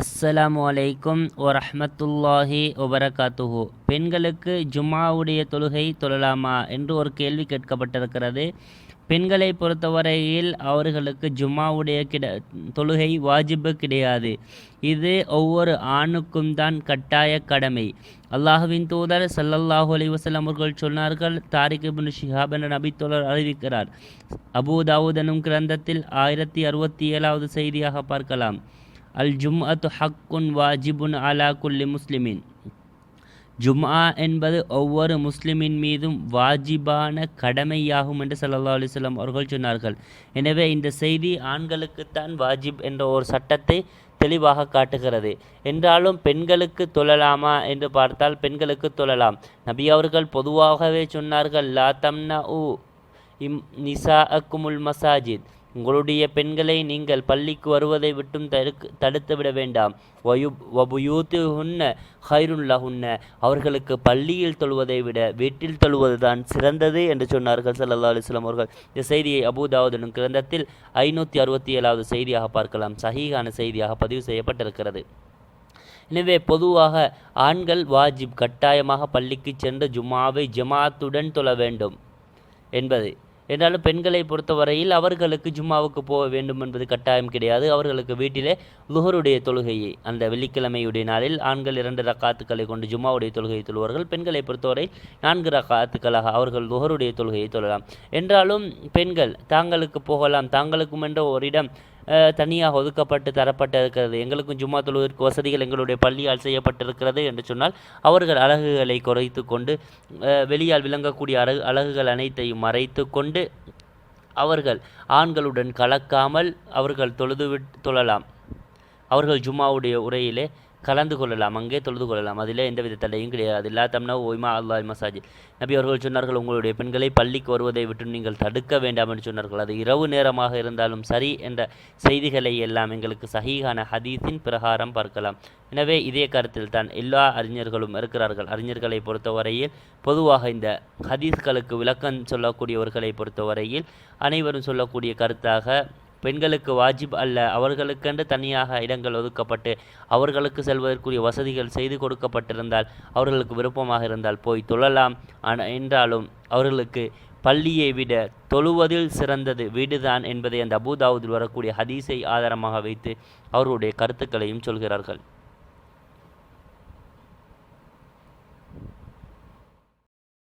அஸ்ஸலாமு அலைக்கும் வரஹ்மத்துல்லாஹி ஒபரகாத்துஹு பெண்களுக்கு ஜும்மாவுடைய தொழுகை தொழலாமா என்று ஒரு கேள்வி கேட்கப்பட்டிருக்கிறது. பெண்களை பொறுத்தவரையில் அவர்களுக்கு ஜும்மாவுடைய கிட தொழுகை வாஜிபு கிடையாது. இது ஒவ்வொரு ஆணுக்கும் தான் கட்டாய கடமை. அல்லாஹுவின் தூதர் சல்லல்லாஹு அலைஹி அவர்கள் சொன்னார்கள் தாரிக் இப்னு ஷிஹாப் என்ற நபித்தோழர் அறிவிக்கிறார். அபூ தாவூத் எனும் கிரந்தத்தில் ஆயிரத்தி அறுபத்தி ஏழாவது செய்தியாக பார்க்கலாம். அல் ஜும்அத்து ஹக்குன் வாஜிபுன் அலா குல்லி முஸ்லிமின் ஜும்ஆ என்பது ஒவ்வொரு முஸ்லிமின் மீதும் வாஜிபான கடமையாகும் என்று சல்லா அலிஸ்லாம் அவர்கள் சொன்னார்கள். எனவே இந்த செய்தி ஆண்களுக்குத்தான் வாஜிப் என்ற ஒரு சட்டத்தை தெளிவாக காட்டுகிறது. என்றாலும் பெண்களுக்கு தொழலாமா என்று பார்த்தால் பெண்களுக்கு தொழலாம். நபி அவர்கள் பொதுவாகவே சொன்னார்கள் லா தம்னா உ இம் நிசா அக்குமுல் மசாஜித். உங்களுடைய பெண்களை நீங்கள் பள்ளிக்கு வருவதை விட்டும் தடுக்கு தடுத்து விட வேண்டாம். வயு வபுயூத்து ஹுன்ன ஹைருல்லஹுன்ன. அவர்களுக்கு பள்ளியில் தொழுவதை விட வீட்டில் தொழுவதுதான் சிறந்தது என்று சொன்னார்கள் சல்லா அலுவலாம் அவர்கள். இந்த செய்தியை அபுதாவுதனும் கிரந்தத்தில் ஐநூற்றி அறுபத்தி ஏழாவது செய்தியாக பார்க்கலாம். சஹீகான செய்தியாக பதிவு செய்யப்பட்டிருக்கிறது. எனவே பொதுவாக ஆண்கள் வாஜிப் கட்டாயமாக பள்ளிக்கு சென்று ஜுமாவை ஜமாத்துடன் தொழ வேண்டும் என்பது என்றாலும் பெண்களை பொறுத்தவரையில் அவர்களுக்கு ஜும்மாவுக்கு போக வேண்டும் என்பது கட்டாயம் கிடையாது. அவர்களுக்கு வீட்டிலே லுஹருடைய தொழுகையை அந்த வெள்ளிக்கிழமையுடைய நாளில் ஆண்கள் இரண்டு ரக்காத்துக்களை கொண்டு ஜும்மாவுடைய தொழுகையை தொழுவார்கள். பெண்களை பொறுத்தவரை நான்கு ரக்காத்துக்களாக அவர்கள் லுஹருடைய தொழுகையை தொழலாம். என்றாலும் பெண்கள் தாங்களுக்கு போகலாம் தாங்களுக்கும் என்ற ஒரு இடம் தனியாக ஒதுக்கப்பட்டு தரப்பட்டு இருக்கிறது. எங்களுக்கும் ஜும்மா தொழுவதற்கு வசதிகள் எங்களுடைய பள்ளியால் செய்யப்பட்டிருக்கிறது என்று சொன்னால் அவர்கள் அழகுகளை குறைத்து கொண்டு வெளியால் விளங்கக்கூடிய அழகு அழகுகள் அனைத்தையும் மறைத்து கொண்டு அவர்கள் ஆண்களுடன் கலக்காமல் அவர்கள் தொழுது தொழலாம். அவர்கள் ஜும்மாவுடைய உரையிலே கலந்து கொள்ளலாம் அங்கே தொழுது கொள்ளலாம். அதில் எந்தவித தடையும் கிடையாது. இல்லா தம்னா ஒய்மா அல்லாஹ் மசாஜி நபி அவர்கள் சொன்னார்கள் உங்களுடைய பெண்களை பள்ளிக்கு வருவதை விட்டு நீங்கள் தடுக்க வேண்டாம் என்று சொன்னார்கள். அது இரவு நேரமாக இருந்தாலும் சரி என்ற செய்திகளை எல்லாம் எங்களுக்கு சஹீகான ஹதீஸின் பிரகாரம் பார்க்கலாம். எனவே இதே கருத்தில் தான் எல்லா அறிஞர்களும் இருக்கிறார்கள். அறிஞர்களை பொறுத்தவரையில் பொதுவாக இந்த ஹதீஸ்களுக்கு விளக்கம் சொல்லக்கூடியவர்களை பொறுத்தவரையில் அனைவரும் சொல்லக்கூடிய கருத்தாக பெண்களுக்கு வாஜிப் அல்ல அவர்களுக்கென்று தனியாக இடங்கள் ஒதுக்கப்பட்டு அவர்களுக்கு செல்வதற்குரிய வசதிகள் செய்து கொடுக்கப்பட்டிருந்தால் அவர்களுக்கு விருப்பமாக இருந்தால் போய் தொழலாம். என்றாலும் அவர்களுக்கு பள்ளியை விட தொழுவதில் சிறந்தது வீடுதான் என்பதை அந்த அபுதாவுதில் வரக்கூடிய ஹதீஸை ஆதாரமாக வைத்து அவர்களுடைய கருத்துக்களையும் சொல்கிறார்கள்.